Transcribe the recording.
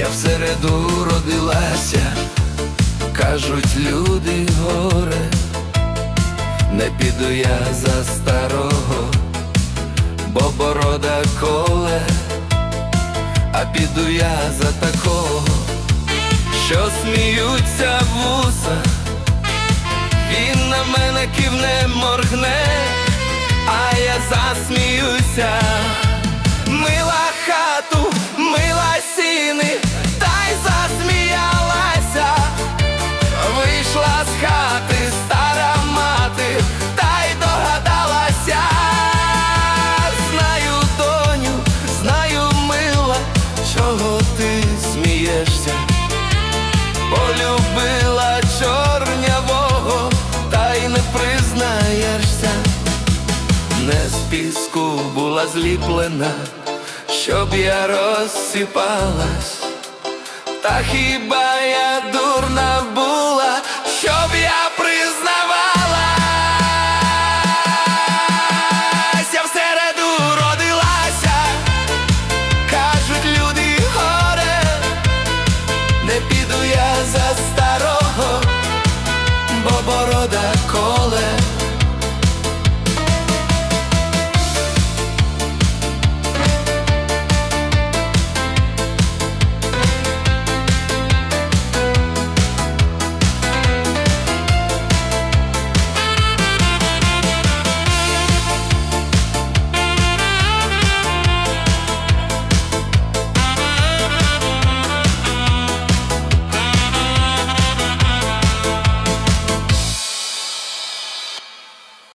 попереду родилася, кажуть люди горе, не піду я за старого, бо борода коле, а піду я за такого, що сміються вуса, він на мене кивне моргне, а я засміюся. Була зліплена, щоб я розсипалась, та хіба